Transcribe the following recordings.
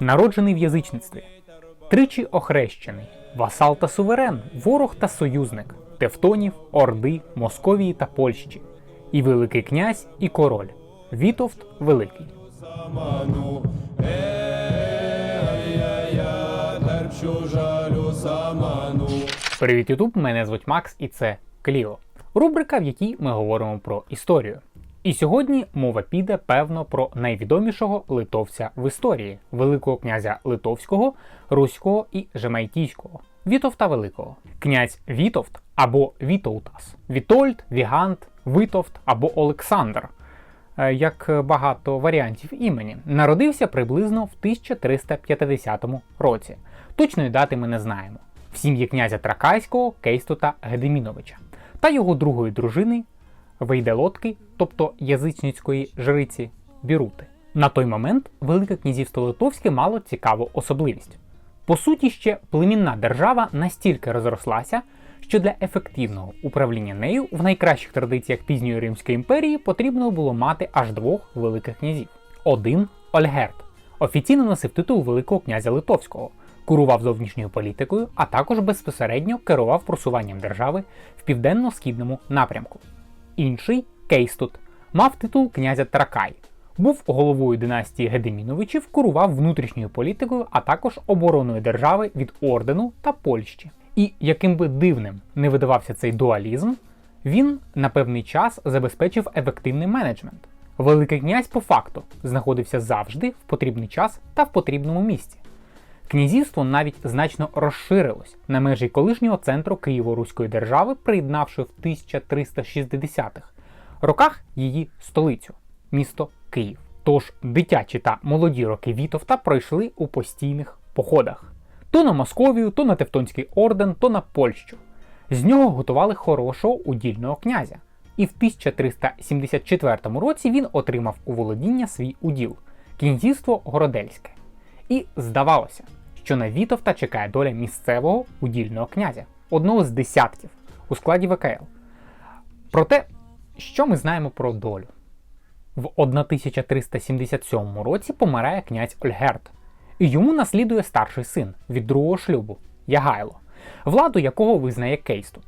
Народжений в язичництві, тричі охрещений, васал та суверен, ворог та союзник, Тевтонів, Орди, Московії та Польщі, і Великий князь, і король Вітовт Великий. Привіт, Ютуб! Мене звуть Макс і це Кліо. Рубрика, в якій ми говоримо про історію. І сьогодні мова піде певно про найвідомішого литовця в історії великого князя Литовського, Руського і Жемайтійського Вітовта Великого. Князь Вітовт або Вітоутас, Вітольд, Вігант, Витовт або Олександр. е, Як багато варіантів імені, народився приблизно в 1350 році. Точної дати ми не знаємо. В сім'ї князя Тракайського Кейстута Гедеміновича та його другої дружини Вейделотки, тобто язичницької жриці Бірути. На той момент Велике князівство Литовське мало цікаву особливість. По суті, ще племінна держава настільки розрослася, що для ефективного управління нею в найкращих традиціях пізньої Римської імперії потрібно було мати аж двох великих князів. Один Ольгерд офіційно носив титул Великого князя Литовського, курував зовнішньою політикою, а також безпосередньо керував просуванням держави в південно-східному напрямку. Інший Кейстут мав титул князя Тракай, був головою династії Гедеміновичів, курував внутрішньою політикою, а також обороною держави від ордену та Польщі. І яким би дивним не видавався цей дуалізм, він на певний час забезпечив ефективний менеджмент. Великий князь по факту знаходився завжди в потрібний час та в потрібному місці. Князівство навіть значно розширилось на межі колишнього центру Києво-Руської держави, приєднавши в 1360-х роках її столицю місто Київ. Тож дитячі та молоді роки Вітовта пройшли у постійних походах: то на Московію, то на Тевтонський орден, то на Польщу. З нього готували хорошого удільного князя. І в 1374 році він отримав у володіння свій уділ князівство Городельське. І здавалося, що на Вітовта чекає доля місцевого удільного князя, одного з десятків у складі ВКЛ. Проте, що ми знаємо про долю? В 1377 році помирає князь Ольгерт, і йому наслідує старший син від другого шлюбу Ягайло, владу якого визнає Кейстут.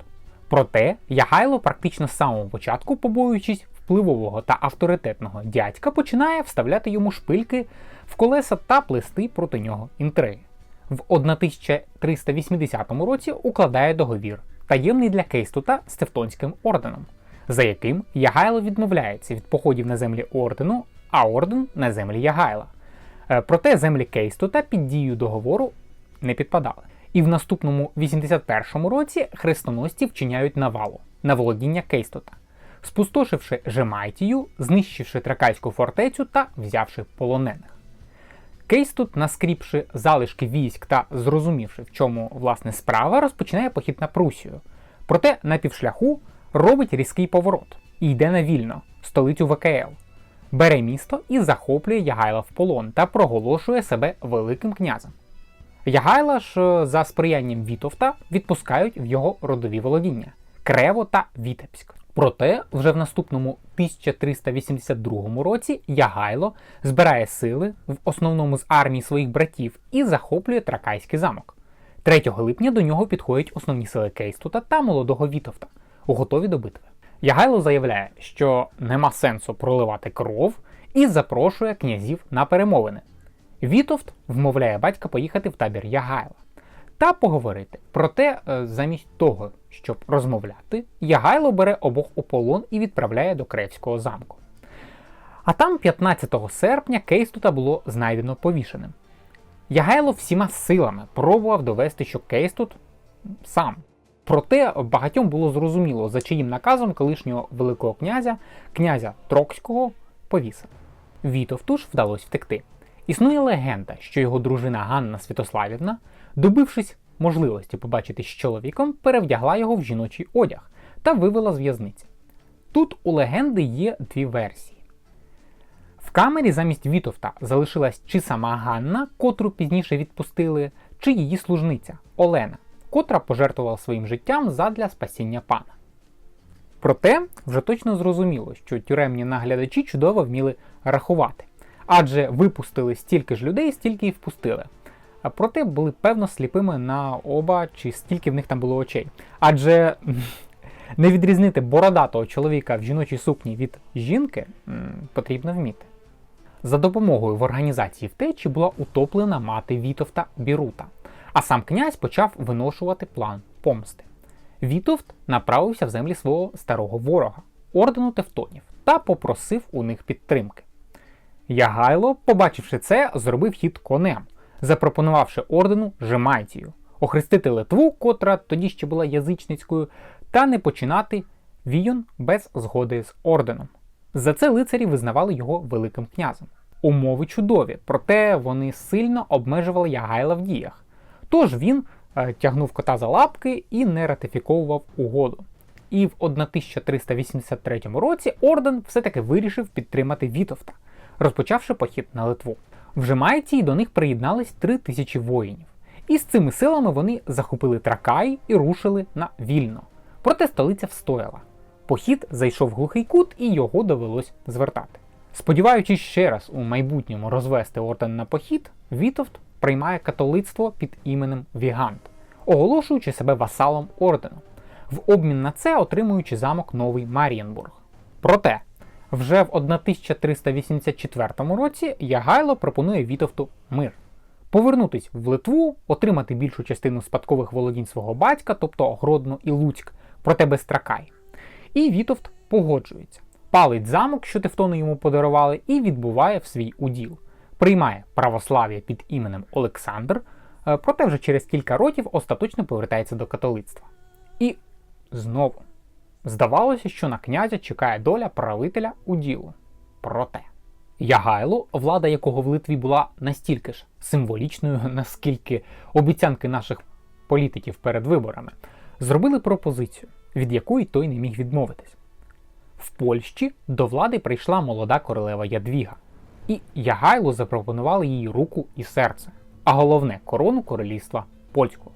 Проте Ягайло практично з самого початку, побоюючись впливового та авторитетного дядька, починає вставляти йому шпильки в колеса та плести проти нього інтриги. В 1380 році укладає договір, таємний для Кейстута з Тевтонським орденом, за яким Ягайло відмовляється від походів на землі ордену, а орден на землі Ягайла. Е, Проте землі Кейстута під дією договору не підпадали. І в наступному 81-му році хрестоносці вчиняють навалу на володіння Кейстута, спустошивши Жемайтію, знищивши Тракайську фортецю та взявши полонених. Кейстут, наскріпши залишки військ та зрозумівши, в чому власне справа, розпочинає похід на Прусію. Проте на півшляху робить різкий поворот і йде на вільно, столицю ВКЛ. Бере місто і захоплює Ягайла в полон та проголошує себе Великим князем. Ягайла ж е, за сприянням Вітовта відпускають в його родові володіння Крево та Вітебськ. Проте вже в наступному 1382 році Ягайло збирає сили в основному з армії своїх братів і захоплює Тракайський замок. 3 липня до нього підходять основні сили Кейстута та молодого Вітовта, готові до битви. Ягайло заявляє, що нема сенсу проливати кров і запрошує князів на перемовини. Вітовт вмовляє батька поїхати в табір Ягайла та поговорити. Проте, е, замість того, щоб розмовляти, Ягайло бере обох у полон і відправляє до Кревського замку. А там 15 серпня Кейстута було знайдено повішеним. Ягайло всіма силами пробував довести, що Кейстут сам. Проте багатьом було зрозуміло, за чиїм наказом колишнього великого князя, князя Трокського, повісили. Вітовту ж вдалося втекти. Існує легенда, що його дружина Ганна Святославівна, добившись можливості побачити з чоловіком, перевдягла його в жіночий одяг та вивела з в'язниці. Тут у легенди є дві версії. В камері замість Вітовта залишилась чи сама Ганна, котру пізніше відпустили, чи її служниця Олена, котра пожертвувала своїм життям задля спасіння пана. Проте вже точно зрозуміло, що тюремні наглядачі чудово вміли рахувати, адже випустили стільки ж людей, стільки і впустили. Проте були певно сліпими на оба, чи стільки в них там було очей. Адже не відрізнити бородатого чоловіка в жіночій сукні від жінки потрібно вміти. За допомогою в організації втечі була утоплена мати Вітовта Бірута, а сам князь почав виношувати план помсти. Вітовт направився в землі свого старого ворога, ордену Тевтонів, та попросив у них підтримки. Ягайло, побачивши це, зробив хід конем, запропонувавши ордену Жемайтію, охрестити Литву, котра тоді ще була язичницькою, та не починати війон без згоди з орденом. За це лицарі визнавали його великим князем. Умови чудові, проте вони сильно обмежували Ягайла в діях. Тож він е, тягнув кота за лапки і не ратифіковував угоду. І в 1383 році орден все-таки вирішив підтримати Вітовта, розпочавши похід на Литву. В Жемайтії до них приєднались три тисячі воїнів. І з цими силами вони захопили Тракай і рушили на Вільно. Проте столиця встояла. Похід зайшов в глухий кут і його довелось звертати. Сподіваючись ще раз у майбутньому розвести орден на похід, Вітовт приймає католицтво під іменем Вігант, оголошуючи себе васалом ордену, в обмін на це отримуючи замок Новий Марієнбург. Проте, вже в 1384 році Ягайло пропонує Вітовту мир. Повернутись в Литву, отримати більшу частину спадкових володінь свого батька, тобто Гродно і Луцьк, проте без Тракай. І Вітовт погоджується, палить замок, що Тевтони йому подарували, і відбуває в свій уділ. Приймає православ'я під іменем Олександр, е, проте вже через кілька років остаточно повертається до католицтва. І знову здавалося, що на князя чекає доля правителя уділу. Проте. Ягайло, влада якого в Литві була настільки ж символічною, наскільки обіцянки наших політиків перед виборами, зробили пропозицію, від якої той не міг відмовитись. В Польщі до влади прийшла молода королева Ядвіга, і Ягайлу запропонували їй руку і серце, а головне корону королівства польського.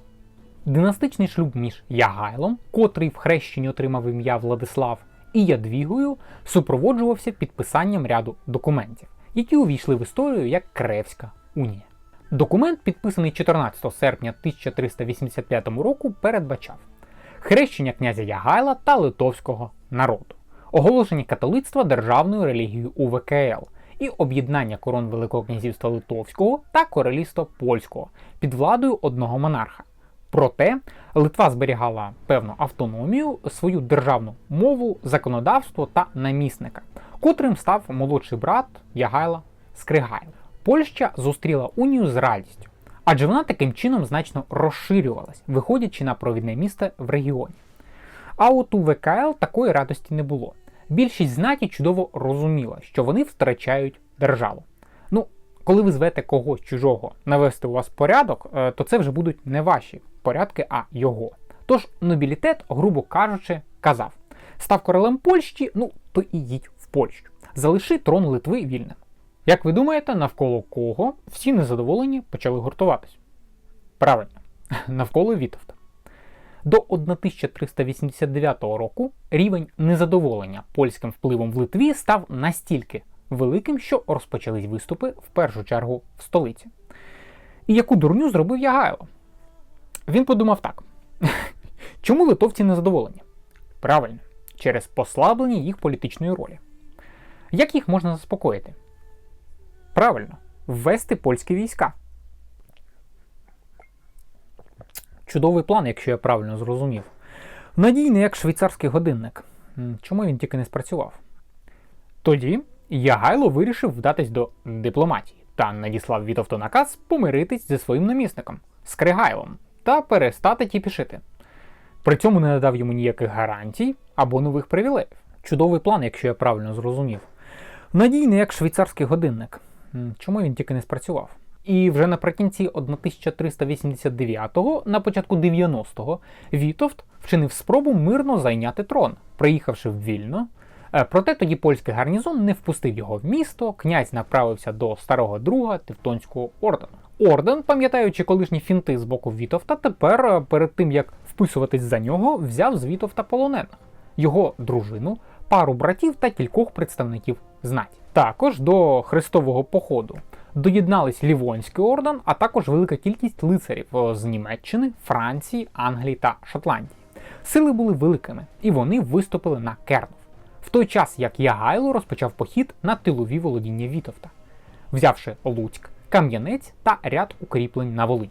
Династичний шлюб між Ягайлом, котрий в хрещенні отримав ім'я Владислав, і Ядвігою супроводжувався підписанням ряду документів, які увійшли в історію як Кревська унія. Документ, підписаний 14 серпня 1385 року, передбачав хрещення князя Ягайла та литовського народу, оголошення католицтва державною релігією УВКЛ і об'єднання корон Великого князівства Литовського та королівства Польського під владою одного монарха. Проте Литва зберігала певну автономію, свою державну мову, законодавство та намісника, котрим став молодший брат Ягайла Скригайло. Польща зустріла унію з радістю, адже вона таким чином значно розширювалась, виходячи на провідне місце в регіоні. А от у ВКЛ такої радості не було. Більшість знаті чудово розуміла, що вони втрачають державу. Ну, коли ви звете когось чужого навести у вас порядок, е, то це вже будуть не ваші порядки, а його. Тож нобілітет, грубо кажучи, казав: став королем Польщі, ну то і їдь в Польщу. Залиши трон Литви вільним. Як ви думаєте, навколо кого всі незадоволені почали гуртуватись? Правильно, навколо Вітовта. До 1389 року рівень незадоволення польським впливом в Литві став настільки великим, що розпочались виступи в першу чергу в столиці. І яку дурню зробив Ягайло? Він подумав так: чому литовці незадоволені? Правильно, через послаблення їх політичної ролі. Як їх можна заспокоїти? Правильно, ввести польські війська. Чудовий план, якщо я правильно зрозумів. Надійний як швейцарський годинник. Чому він тільки не спрацював? Тоді Ягайло вирішив вдатись до дипломатії та надіслав Вітовту наказ помиритись зі своїм намісником Скригайлом та перестати тіпішити. При цьому не надав йому ніяких гарантій або нових привілеїв. Чудовий план, якщо я правильно зрозумів. Надійний як швейцарський годинник. Чому він тільки не спрацював? І вже наприкінці 1339-го, на початку 90-го, Вітовт вчинив спробу мирно зайняти трон, приїхавши в Вільно. Е, Проте тоді польський гарнізон не впустив його в місто, князь направився до старого друга Тевтонського ордену. Орден, пам'ятаючи колишні фінти з боку Вітовта, тепер, е, перед тим як вписуватись за нього, взяв з Вітовта полонених його дружину, пару братів та кількох представників знаті. Також до хрестового походу доєднались Лівонський орден, а також велика кількість лицарів е, з Німеччини, Франції, Англії та Шотландії. Сили були великими, і вони виступили на Кернов. В той час як Ягайло розпочав похід на тилові володіння Вітовта, взявши Луцьк, Кам'янець та ряд укріплень на Волині.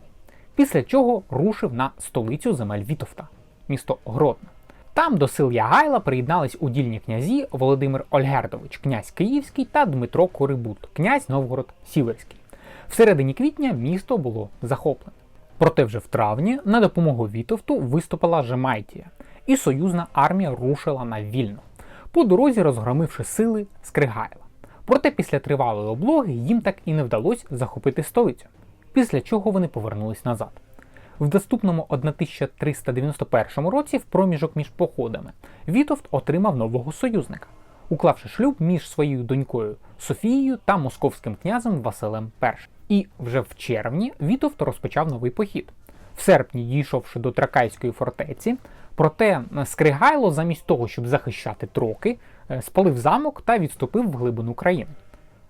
Після чого рушив на столицю земель Вітовта, місто Гродно. Там до сил Ягайла приєднались удільні князі Володимир Ольгердович, князь Київський та Дмитро Корибут, князь Новгород Сіверський. В середині квітня місто було захоплене. Проте вже в травні на допомогу Вітовту виступила Жемайтія, і союзна армія рушила на Вільно, по дорозі розгромивши сили Скригайла. Проте після тривалої облоги їм так і не вдалося захопити столицю, після чого вони повернулись назад. В доступному 1391 році, в проміжок між походами, Вітовт отримав нового союзника, уклавши шлюб між своєю донькою Софією та московським князем Василем І. І вже в червні Вітовт розпочав новий похід. В серпні, дійшовши до Тракайської фортеці, проте Скригайло, замість того, щоб захищати троки, е, спалив замок та відступив в глибину країни.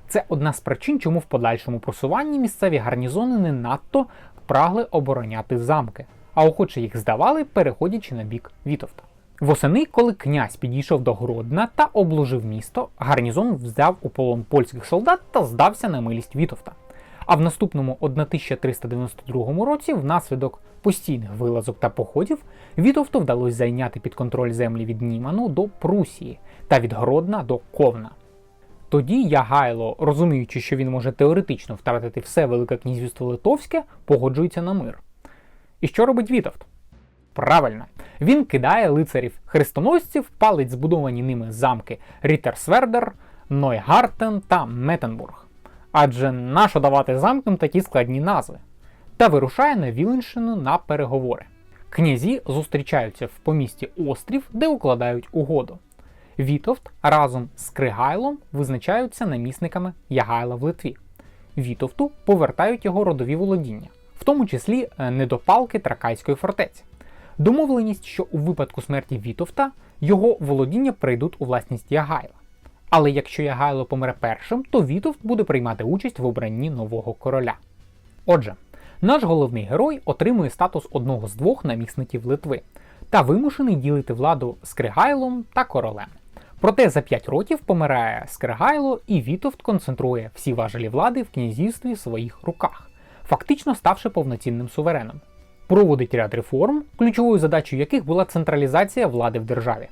Це одна з причин, чому в подальшому просуванні місцеві гарнізони не надто прагли обороняти замки, а охоче їх здавали, переходячи на бік Вітовта. Восени, коли князь підійшов до Гродна та обложив місто, гарнізон взяв у полон польських солдат та здався на милість Вітовта. А в наступному 1392 році, внаслідок постійних вилазок та походів, Вітовту вдалося зайняти під контроль землі від Німану до Прусії та від Гродна до Ковна. Тоді Ягайло, розуміючи, що він може теоретично втратити все Велике князівство Литовське, погоджується на мир. І що робить Вітовт? Правильно, він кидає лицарів хрестоносців, палить збудовані ними замки Рітерсвердер, Нойгартен та Метенбург. Адже нащо давати замкам такі складні назви? Та вирушає на Віленщину на переговори. Князі зустрічаються в помісті Острів, де укладають угоду. Вітовт разом з Кригайлом визначаються намісниками Ягайла в Литві. Вітовту повертають його родові володіння, в тому числі е, недопалки Тракайської фортеці. Домовленість, що у випадку смерті Вітовта його володіння прийдуть у власність Ягайла. Але якщо Ягайло помре першим, то Вітовт буде приймати участь в обранні нового короля. Отже, наш головний герой отримує статус одного з двох намісників Литви та вимушений ділити владу з Кригайлом та королем. Проте за 5 років помирає Скригайло, і Вітовт концентрує всі важелі влади в князівстві в своїх руках, фактично ставши повноцінним сувереном. Проводить ряд реформ, ключовою задачею яких була централізація влади в державі.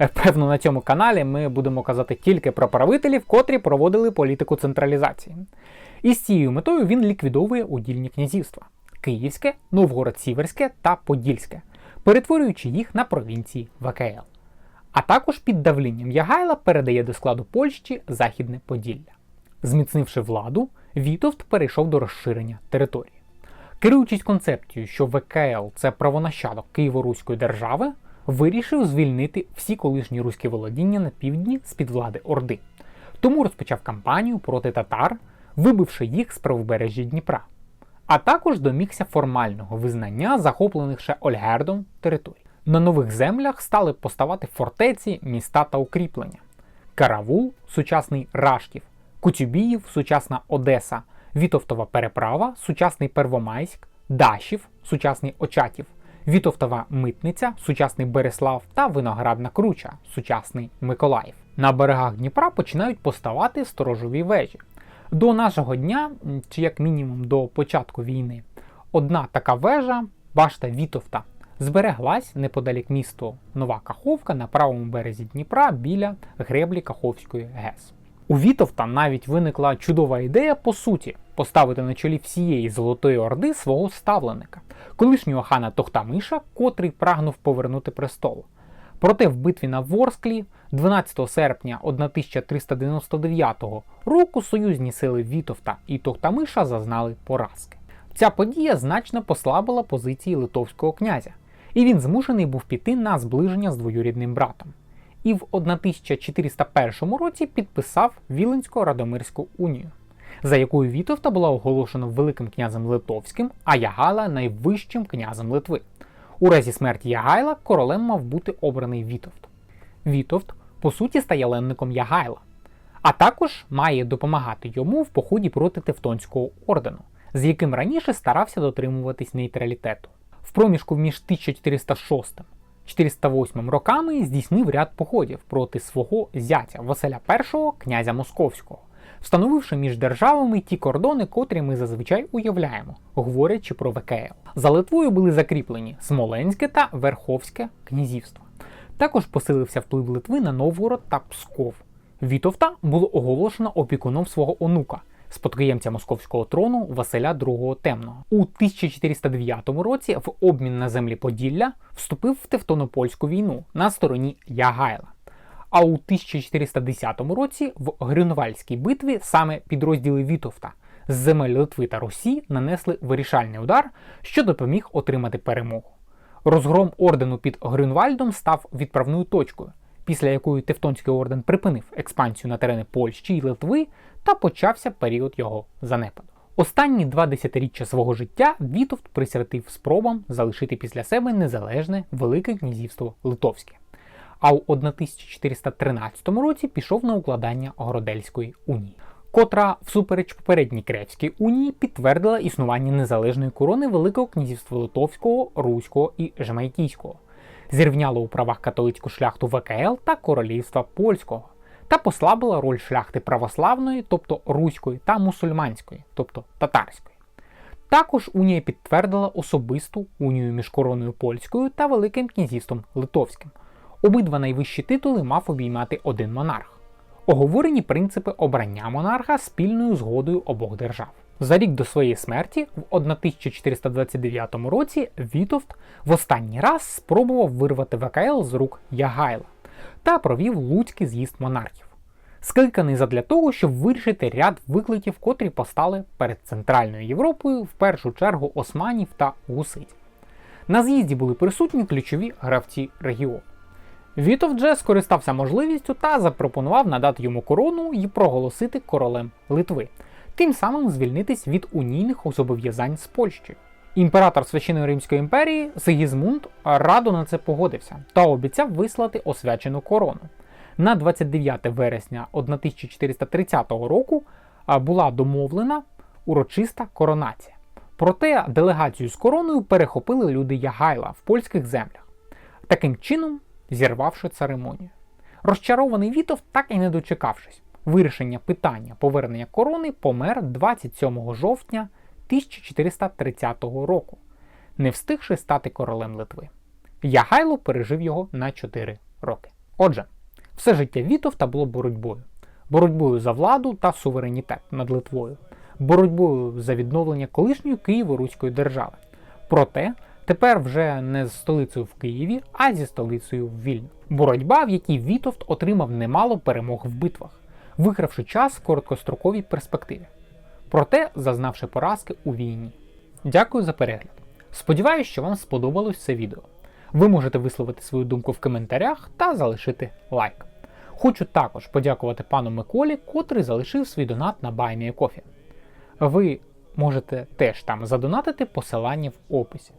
Е, Певно, на цьому каналі ми будемо казати тільки про правителів, котрі проводили політику централізації. І з цією метою він ліквідовує удільні князівства Київське, Новгород-Сіверське та Подільське, перетворюючи їх на провінції ВКЛ а також під давлінням Ягайла передає до складу Польщі Західне Поділля. Зміцнивши владу, Вітовт перейшов до розширення території. Керуючись концепцією, що ВКЛ це правонащадок Києво-Руської держави, вирішив звільнити всі колишні руські володіння на півдні з-під влади Орди. Тому розпочав кампанію проти татар, вибивши їх з правобережжя Дніпра, а також домігся формального визнання захоплених ще Ольгердом територій. На нових землях стали поставати фортеці, міста та укріплення. Каравул, сучасний Рашків, Кутюбіїв, сучасна Одеса, Вітовтова переправа, сучасний Первомайськ, Дашів, сучасний Очатів, Вітовтова митниця, сучасний Береслав та Виноградна Круча, сучасний Миколаїв. На берегах Дніпра починають поставати сторожові вежі. До нашого дня, чи як мінімум до початку війни, одна така вежа, башта Вітовта, збереглась неподалік місту Нова Каховка на правому березі Дніпра біля греблі Каховської ГЕС. У Вітовта навіть виникла чудова ідея, по суті, поставити на чолі всієї Золотої Орди свого ставленика, колишнього хана Тохтамиша, котрий прагнув повернути престол. Проте в битві на Ворсклі 12 серпня 1399 року союзні сили Вітовта і Тохтамиша зазнали поразки. Ця подія значно послабила позиції литовського князя, і він змушений був піти на зближення з двоюрідним братом. І в 1401 році підписав Віленсько-Радомирську унію, за якою Вітовта була оголошена Великим князем Литовським, а Ягайла найвищим князем Литви. У разі смерті Ягайла королем мав бути обраний Вітовт. Вітовт по суті стає ленником Ягайла, а також має допомагати йому в поході проти Тевтонського ордену, з яким раніше старався дотримуватись нейтралітету. В проміжку між 1406 408 роками здійснив ряд походів проти свого зятя Василя І, князя Московського, встановивши між державами ті кордони, котрі ми зазвичай уявляємо, говорячи про ВКЛ. За Литвою були закріплені Смоленське та Верховське князівства. Також посилився вплив Литви на Новгород та Псков. Вітовта було оголошено опікуном свого онука, спадкоємця московського трону Василя II Темного. У 1409 році в обмін на землі Поділля вступив в Тевтонопольську війну на стороні Ягайла. А у 1410 році в Грюнвальській битві саме підрозділи Вітовта з земель Литви та Русі нанесли вирішальний удар, що допоміг отримати перемогу. Розгром ордену під Грюнвальдом став відправною точкою, після якої Тевтонський орден припинив експансію на терени Польщі і Литви та почався період його занепаду. Останні два десятиріччя свого життя Вітовт присвятив спробам залишити після себе незалежне Велике князівство Литовське. А у 1413 році пішов на укладання Городельської унії, котра, всупереч попередній Кревській унії, підтвердила існування незалежної корони Великого князівства Литовського, Руського і Жмайкійського, зрівняла у правах католицьку шляхту ВКЛ та королівства польського, та послабила роль шляхти православної, тобто руської, та мусульманської, тобто татарської. Також унія підтвердила особисту унію між короною польською та Великим князівством Литовським. Обидва найвищі титули мав обіймати один монарх. Оговорені принципи обрання монарха спільною згодою обох держав. За рік до своєї смерті, в 1429 році, Вітовт в останній раз спробував вирвати ВКЛ з рук Ягайла та провів Луцький з'їзд монархів, скликаний задля того, щоб вирішити ряд викликів, котрі постали перед Центральною Європою, в першу чергу османів та гуситів. На з'їзді були присутні ключові гравці регіону. Вітовт же скористався можливістю та запропонував надати йому корону і проголосити королем Литви, тим самим звільнитись від унійних зобов'язань з Польщею. Імператор Священної Римської імперії Сигізмунд радо на це погодився та обіцяв вислати освячену корону. На 29 вересня 1430 року була домовлена урочиста коронація. Проте делегацію з короною перехопили люди Ягайла в польських землях, таким чином зірвавши церемонію. Розчарований Вітов, так і не дочекавшись, вирішення питання повернення корони помер 27 жовтня 1430 року, не встигши стати королем Литви. Ягайло пережив його на 4 роки. Отже, все життя Вітовта було боротьбою. Боротьбою за владу та суверенітет над Литвою, боротьбою за відновлення колишньої Києво-Руської держави. Проте тепер вже не з столицею в Києві, а зі столицею в Вільні. Боротьба, в якій Вітовт отримав немало перемог в битвах, вигравши час в короткостроковій перспективі. Проте зазнавши поразки у війні. Дякую за перегляд. Сподіваюсь, що вам сподобалось це відео. Ви можете висловити свою думку в коментарях та залишити лайк. Хочу також подякувати пану Миколі, котрий залишив свій донат на BuyMeACoffee. Ви можете теж там задонатити посилання в описі.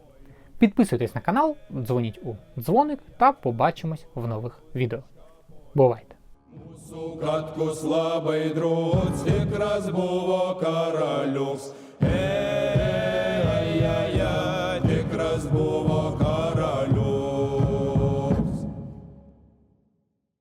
Підписуйтесь на канал, дзвоніть у дзвоник та побачимось в нових відео. Бувайте! Сукатку слабий друг, якраз було королюкс. Е,